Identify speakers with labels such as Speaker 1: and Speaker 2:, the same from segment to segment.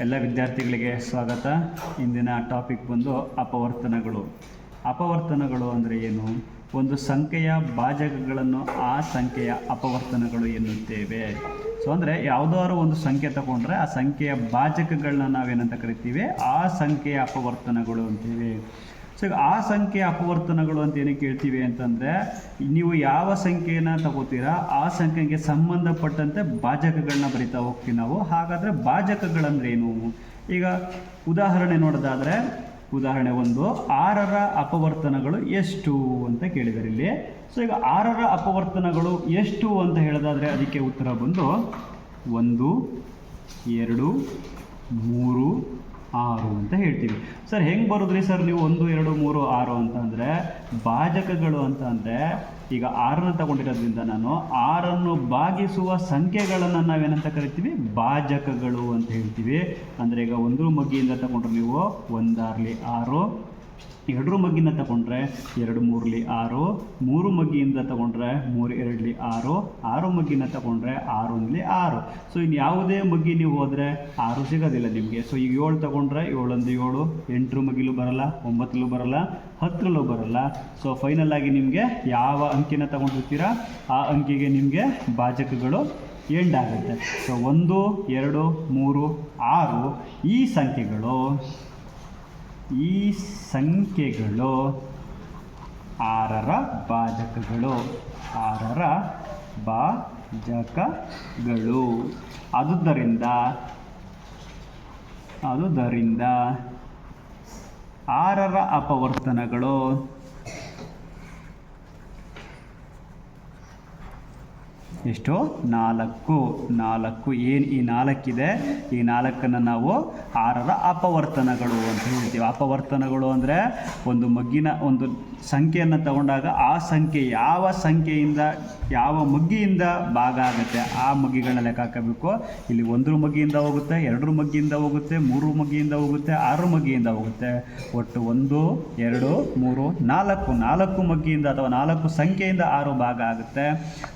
Speaker 1: ಎಲ್ಲ ವಿದ್ಯಾರ್ಥಿಗಳಿಗೆ ಸ್ವಾಗತ. ಇಂದಿನ ಟಾಪಿಕ್ ಬಂದು ಅಪವರ್ತನಗಳು. ಅಪವರ್ತನಗಳು ಅಂದರೆ ಏನು? ಒಂದು ಸಂಖ್ಯೆಯ ಭಾಜಕಗಳನ್ನು ಆ ಸಂಖ್ಯೆಯ ಅಪವರ್ತನಗಳು ಎನ್ನುತ್ತೇವೆ. ಸೊ ಅಂದರೆ ಯಾವುದಾದ್ರು ಒಂದು ಸಂಖ್ಯೆ ತಗೊಂಡ್ರೆ ಆ ಸಂಖ್ಯೆಯ ಭಾಜಕಗಳನ್ನ ನಾವೇನಂತ ಕರಿತೀವಿ? ಆ ಸಂಖ್ಯೆಯ ಅಪವರ್ತನಗಳು ಅಂತೀವಿ. ಸೊ ಆ ಸಂಖ್ಯೆ ಅಪವರ್ತನಗಳು ಅಂತ ಏನಕ್ಕೆ ಹೇಳ್ತೀವಿ ಅಂತಂದರೆ, ನೀವು ಯಾವ ಸಂಖ್ಯೆಯನ್ನು ತಗೋತೀರಾ, ಆ ಸಂಖ್ಯೆಗೆ ಸಂಬಂಧಪಟ್ಟಂತೆ ಭಾಜಕಗಳನ್ನ ಬರಿತಾ ಹೋಗ್ತೀವಿ ನಾವು. ಹಾಗಾದರೆ ಭಾಜಕಗಳಂದ್ರೆ ಏನು ಈಗ ಉದಾಹರಣೆ ನೋಡೋದಾದರೆ, ಉದಾಹರಣೆ ಒಂದು, ಆರರ ಅಪವರ್ತನಗಳು ಎಷ್ಟು ಅಂತ ಕೇಳಿದಾರೆ ಇಲ್ಲಿ. ಸೊ ಈಗ ಆರರ ಅಪವರ್ತನಗಳು ಎಷ್ಟು ಅಂತ ಹೇಳೋದಾದರೆ ಅದಕ್ಕೆ ಉತ್ತರ ಬಂದು ಒಂದು, ಎರಡು, ಮೂರು ಆರು ಅಂತ ಹೇಳ್ತೀವಿ. ಸರ್, ಹೆಂಗೆ ಬರೋದ್ರಿ ಸರ್ ನೀವು ಒಂದು, ಎರಡು, ಮೂರು, ಆರು ಅಂತ ಅಂದರೆ ಭಾಜಕಗಳು ಅಂತ ಅಂದರೆ ಈಗ ಆರನ್ನು ತಗೊಂಡಿರೋದ್ರಿಂದ ನಾನು ಆರನ್ನು ಭಾಗಿಸುವ ಸಂಖ್ಯೆಗಳನ್ನು ನಾವೇನಂತ ಕರಿತೀವಿ? ಭಾಜಕಗಳು ಅಂತ ಹೇಳ್ತೀವಿ. ಅಂದರೆ ಈಗ ಒಂದು ಮಗ್ಗಿಯಿಂದ ತಗೊಂಡ್ರೆ ನೀವು ಒಂದಾರ್ಲಿ ಆರು ಎರಡರ ಮಗ್ಗಿನ ತಗೊಂಡ್ರೆ ಎರಡು ಮೂರಲಿ ಆರು, ಮೂರು ಮಗ್ಗಿಯಿಂದ ತಗೊಂಡ್ರೆ ಮೂರು ಎರಡಲಿ ಆರು ಆರು ಮಗ್ಗಿನ ತಗೊಂಡ್ರೆ ಆರು ಒಂದ್ಲಿ ಆರು. ಸೊ ಇನ್ನು ಯಾವುದೇ ಮಗ್ಗಿ ನೀವು ಹೋದರೆ ಆರು ಸಿಗೋದಿಲ್ಲ ನಿಮಗೆ. ಸೊ ಈಗ ಏಳು ತಗೊಂಡ್ರೆ ಏಳೊಂದು ಏಳು, ಎಂಟರ ಮಗ್ಗಿಲೂ ಬರಲ್ಲ, ಒಂಬತ್ತಲು ಬರಲ್ಲ, ಹತ್ತರಲ್ಲೂ ಬರಲ್ಲ. ಸೊ ಫೈನಲ್ ಆಗಿ ನಿಮಗೆ ಯಾವ ಅಂಕಿನ ತಗೊಂಡಿರ್ತೀರಾ ಆ ಅಂಕಿಗೆ ನಿಮಗೆ ಭಾಜಕಗಳು ಎಂಡ್ ಆಗುತ್ತೆ ಸೊ ಒಂದು, ಎರಡು, ಮೂರು, ಆರು ಈ ಸಂಖ್ಯೆಗಳು ಈ ಸಂಖ್ಯೆಗಳು ಆರರ ಭಾಜಕಗಳು ಆರರ ಭಾಜಕಗಳು ಆದುದರಿಂದ ಆದುದರಿಂದ ಆರರ ಅಪವರ್ತನಗಳು ಎಷ್ಟು? ನಾಲ್ಕು. ನಾಲ್ಕು ಏನು ಈ ನಾಲ್ಕಿದೆ? ಈ ನಾಲ್ಕನ್ನು ನಾವು ಆರರ ಅಪವರ್ತನಗಳು ಅಂತ ಹೇಳ್ತೀವಿ. ಅಪವರ್ತನಗಳು ಅಂದರೆ ಒಂದು ಮಗ್ಗಿನ ಒಂದು ಸಂಖ್ಯೆಯನ್ನು ತಗೊಂಡಾಗ ಆ ಸಂಖ್ಯೆ ಯಾವ ಸಂಖ್ಯೆಯಿಂದ ಯಾವ ಮಗ್ಗಿಯಿಂದ ಭಾಗ ಆಗುತ್ತೆ, ಆ ಮಗ್ಗಿಗಳನ್ನ ಲೆಕ್ಕ ಹಾಕಬೇಕು. ಇಲ್ಲಿ ಒಂದ್ರ ಮಗ್ಗಿಯಿಂದ ಹೋಗುತ್ತೆ, ಎರಡರ ಮಗ್ಗಿಯಿಂದ ಹೋಗುತ್ತೆ, ಮೂರು ಮಗ್ಗಿಯಿಂದ ಹೋಗುತ್ತೆ, ಆರು ಮಗ್ಗಿಯಿಂದ ಹೋಗುತ್ತೆ. ಒಟ್ಟು ಒಂದು, ಎರಡು, ಮೂರು, ನಾಲ್ಕು. ನಾಲ್ಕು ಮಗ್ಗಿಯಿಂದ ಅಥವಾ ನಾಲ್ಕು ಸಂಖ್ಯೆಯಿಂದ ಆರು ಭಾಗ ಆಗುತ್ತೆ.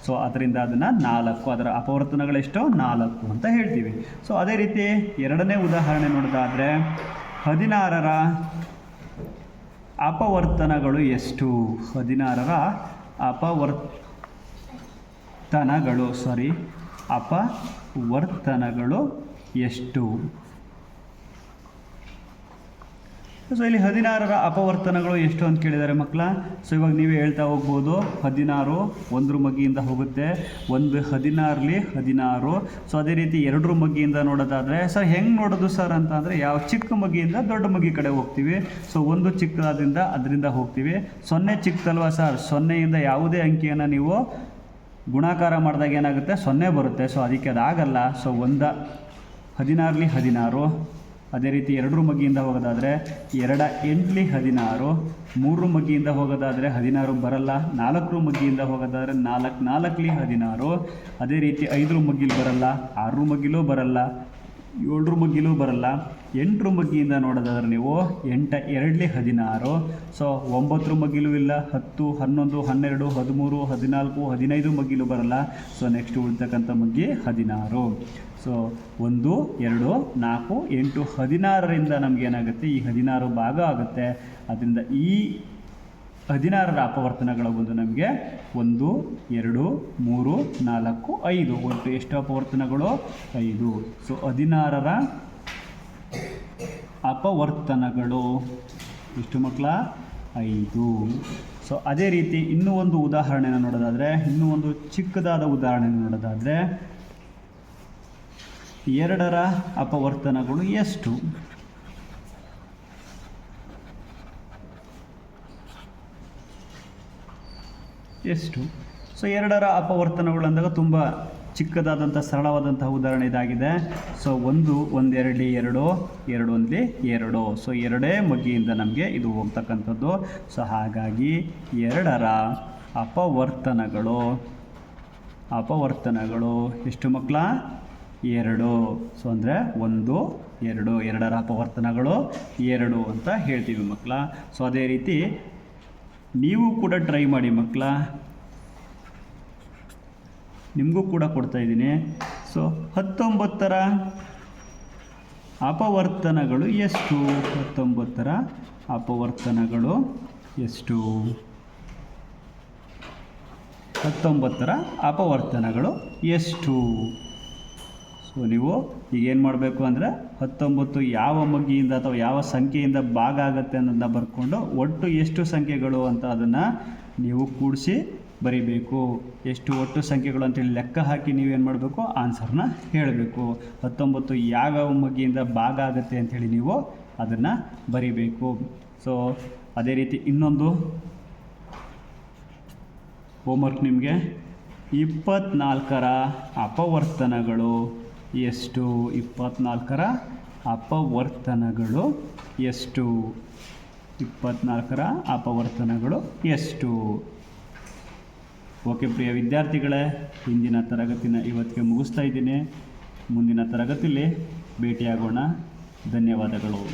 Speaker 1: ಸೊ ಅದರಿಂದ ಅದನ್ನು ನಾಲ್ಕು, ಅದರ ಅಪವರ್ತನಗಳೆಷ್ಟು ನಾಲ್ಕು ಅಂತ ಹೇಳ್ತೀವಿ. ಸೊ ಅದೇ ರೀತಿ ಎರಡನೇ ಉದಾಹರಣೆ ನೋಡೋದಾದರೆ, ಹದಿನಾರರ ಅಪವರ್ತನಗಳು ಎಷ್ಟು? ಹದಿನಾರರ ಅಪವರ್ತನಗಳು ಸಾರಿ ಅಪವರ್ತನಗಳು ಎಷ್ಟು? ಸೊ ಇಲ್ಲಿ ಹದಿನಾರರ ಅಪವರ್ತನಗಳು ಎಷ್ಟು ಅಂತ ಕೇಳಿದ್ದಾರೆ ಮಕ್ಕಳ. ಸೊ ಇವಾಗ ನೀವೇ ಹೇಳ್ತಾ ಹೋಗ್ಬೋದು, ಹದಿನಾರು ಒಂದ್ರ ಮಗ್ಗಿಯಿಂದ ಹೋಗುತ್ತೆ, ಒಂದು ಹದಿನಾರಲಿ ಹದಿನಾರು. ಸೊ ಅದೇ ರೀತಿ ಎರಡರ ಮಗ್ಗಿಯಿಂದ ನೋಡೋದಾದರೆ ಸರ್ ಹೆಂಗೆ ನೋಡೋದು ಸರ್ ಅಂತ ಅಂದರೆ, ಯಾವ ಚಿಕ್ಕ ಮಗಿಯಿಂದ ದೊಡ್ಡ ಮಗ್ಗಿ ಕಡೆ ಹೋಗ್ತೀವಿ. ಸೊ ಒಂದು ಚಿಕ್ಕದಾದ್ರಿಂದ ಅದರಿಂದ ಹೋಗ್ತೀವಿ. ಸೊನ್ನೆ ಚಿಕ್ಕದಲ್ವಾ ಸರ್ ಸೊನ್ನೆಯಿಂದ ಯಾವುದೇ ಅಂಕಿಯನ್ನು ನೀವು ಗುಣಾಕಾರ ಮಾಡಿದಾಗ ಏನಾಗುತ್ತೆ? ಸೊನ್ನೆ ಬರುತ್ತೆ. ಸೊ ಅದಕ್ಕೆ ಅದಾಗಲ್ಲ. ಸೊ ಒಂದ, ಹದಿನಾರಲಿ ಹದಿನಾರು. ಅದೇ ರೀತಿ ಎರಡರ ಮಗ್ಗಿಯಿಂದ ಹೋಗೋದಾದರೆ ಎರಡ ಎಂಟ್ಲಿ ಹದಿನಾರು. ಮೂರು ಮಗ್ಗಿಯಿಂದ ಹೋಗೋದಾದರೆ ಹದಿನಾರು ಬರಲ್ಲ. ನಾಲ್ಕರ ಮಗ್ಗಿಯಿಂದ ಹೋಗೋದಾದರೆ ನಾಲ್ಕು, ನಾಲ್ಕಲಿ ಹದಿನಾರು. ಅದೇ ರೀತಿ ಐದರ ಮಗ್ಗಿಲಿ ಬರಲ್ಲ. ಆರರ ಮಗ್ಗಿಲೂ ಬರಲ್ಲ. ಏಳರ ಬಗ್ಗೆಲೂ ಬರಲ್ಲ. ಎಂಟರ ಮಗ್ಗಿಯಿಂದ ನೋಡೋದಾದ್ರೆ ನೀವು ಎಂಟ, ಎರಡಲಿ ಹದಿನಾರು. ಸೊ, ಒಂಬತ್ತರ ಬಗ್ಗೆಲೂ ಇಲ್ಲ. ಹತ್ತು, ಹನ್ನೊಂದು, ಹನ್ನೆರಡು, ಹದಿಮೂರು, ಹದಿನಾಲ್ಕು ಹದಿನೈದು ಬಗ್ಗೆಲೂ ಬರಲ್ಲ. ಸೊ ನೆಕ್ಸ್ಟ್ ಉಳಿತಕ್ಕಂಥ ಮಗ್ಗಿ ಹದಿನಾರು. ಸೊ, ಒಂದು, ಎರಡು, ನಾಲ್ಕು, ಎಂಟು, ಹದಿನಾರರಿಂದ ನಮಗೇನಾಗುತ್ತೆ? ಈ ಹದಿನಾರು ಭಾಗ ಆಗುತ್ತೆ. ಅದರಿಂದ ಈ ಹದಿನಾರರ ಅಪವರ್ತನಗಳು ಒಂದು ನಮಗೆ. ಒಂದು, ಎರಡು, ಮೂರು, ನಾಲ್ಕು, ಐದು. ಒಟ್ಟು ಎಷ್ಟು ಅಪವರ್ತನಗಳು? ಐದು. ಸೊ ಹದಿನಾರರ ಅಪವರ್ತನಗಳು. ಎಷ್ಟು ಮಕ್ಕಳ ಐದು. ಸೊ ಅದೇ ರೀತಿ ಇನ್ನೂ ಒಂದು ಉದಾಹರಣೆಯನ್ನು ನೋಡೋದಾದರೆ, ಇನ್ನೂ ಒಂದು ಚಿಕ್ಕದಾದ ಉದಾಹರಣೆನ ನೋಡೋದಾದರೆ, ಎರಡರ ಅಪವರ್ತನಗಳು ಎಷ್ಟು? ಎಷ್ಟು? ಸೊ ಎರಡರ ಅಪವರ್ತನಗಳು ಅಂದಾಗ ತುಂಬ ಚಿಕ್ಕದಾದಂಥ ಸರಳವಾದಂತಹ ಉದಾಹರಣೆ ಇದಾಗಿದೆ. ಸೊ ಒಂದು ಒಂದೆರಡಲಿ ಎರಡು ಎರಡು ಒಂದ್ಲಿ ಎರಡು. ಸೊ ಎರಡೇ ಮಗ್ಗಿಯಿಂದ ನಮಗೆ ಇದು ಹೋಗ್ತಕ್ಕಂಥದ್ದು. ಸೊ ಹಾಗಾಗಿ ಎರಡರ ಅಪವರ್ತನಗಳು. ಅಪವರ್ತನಗಳು ಎಷ್ಟು ಮಕ್ಕಳ? ಎರಡು. ಸೊ ಅಂದರೆ ಒಂದು, ಎರಡು, ಎರಡರ ಅಪವರ್ತನಗಳು, ಎರಡು ಅಂತ ಹೇಳ್ತೀವಿ ಮಕ್ಕಳ. ಸೊ ಅದೇ ರೀತಿ ನೀವು ಕೂಡ ಟ್ರೈ ಮಾಡಿ ಮಕ್ಕಳ. ನಿಮಗೂ ಕೂಡ ಕೊಡ್ತಾ ಇದ್ದೀನಿ. ಸೊ ಹತ್ತೊಂಬತ್ತರ ಅಪವರ್ತನಗಳು ಎಷ್ಟು? ಹತ್ತೊಂಬತ್ತರ ಅಪವರ್ತನಗಳು ಎಷ್ಟು? ಹತ್ತೊಂಬತ್ತರ ಅಪವರ್ತನಗಳು ಎಷ್ಟು? ಸೊ ನೀವು ಈಗ ಏನು ಮಾಡಬೇಕು ಅಂದರೆ ಹತ್ತೊಂಬತ್ತು ಯಾವ ಮಗ್ಗಿಯಿಂದ ಅಥವಾ ಯಾವ ಸಂಖ್ಯೆಯಿಂದ ಭಾಗ ಆಗುತ್ತೆ ಅನ್ನೋದನ್ನ ಬರ್ಕೊಂಡು ಒಟ್ಟು ಎಷ್ಟು ಸಂಖ್ಯೆಗಳು ಅಂತ ಅದನ್ನು ನೀವು ಕೂಡಿಸಿ ಬರಿಬೇಕು. ಎಷ್ಟು ಒಟ್ಟು ಸಂಖ್ಯೆಗಳು ಅಂತೇಳಿ ಲೆಕ್ಕ ಹಾಕಿ ನೀವೇನು ಮಾಡಬೇಕು? ಆನ್ಸರ್ನ ಹೇಳಬೇಕು. ಹತ್ತೊಂಬತ್ತು ಯಾವ್ಯಾವ ಮಗ್ಗಿಯಿಂದ ಭಾಗ ಆಗುತ್ತೆ ಅಂಥೇಳಿ ನೀವು ಅದನ್ನು ಬರಿಬೇಕು. ಸೊ ಅದೇ ರೀತಿ ಇನ್ನೊಂದು ಹೋಮ್ವರ್ಕ್ ನಿಮಗೆ ಇಪ್ಪತ್ನಾಲ್ಕರ ಅಪವರ್ತನಗಳು. ಎಷ್ಟು ಇಪ್ಪತ್ನಾಲ್ಕರ ಅಪವರ್ತನಗಳು ಎಷ್ಟು? ಇಪ್ಪತ್ನಾಲ್ಕರ ಅಪವರ್ತನಗಳು ಎಷ್ಟು? ಓಕೆ ಪ್ರಿಯ ವಿದ್ಯಾರ್ಥಿಗಳೇ, ಇಂದಿನ ತರಗತಿನ ಇವತ್ತಿಗೆ ಮುಗಿಸ್ತಾ ಇದ್ದೀನಿ. ಮುಂದಿನ ತರಗತಿಯಲ್ಲಿ ಭೇಟಿಯಾಗೋಣ. ಧನ್ಯವಾದಗಳು.